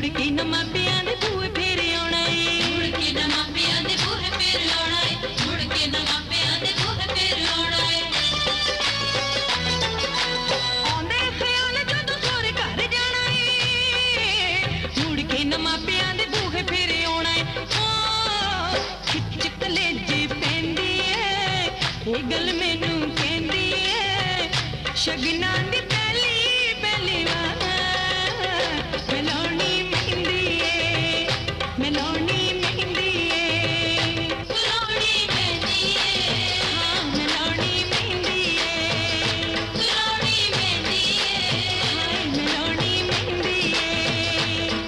ਮੁੜਕੀ ਨਾ ਮਾਪਿਆਂ ਦੇ ਬੂਹੇ ਫੇਰ ਆਉਣਾ ਏ। ਮੁੜਕੀ ਨਾ ਮਾਪਿਆਂ ਦੇ ਬੂਹੇ ਫੇਰ ਆਉਣਾ ਏ। ਮੁੜਕੀ ਨਾ ਮਾਪਿਆਂ ਦੇ ਬੂਹੇ ਫੇਰ ਆਉਣਾ ਏ। ਆਉਂਦੇ ਸਿਆਲ ਜਦੋਂ ਸੋਰੇ ਘਰ ਜਾਣਾ ਏ। ਮੁੜਕੀ ਨਾ ਮਾਪਿਆਂ ਦੇ ਬੂਹੇ ਫੇਰ ਆਉਣਾ ਏ। ਖਿੱਚ ਕਲੇਜੀ ਪੈਂਦੀ ਏ। ਇਹ ਗੱਲ ਮੈਨੂੰ ਕਹਿੰਦੀ ਏ। ਸ਼ਗਨਾਂ ਦੀ सोने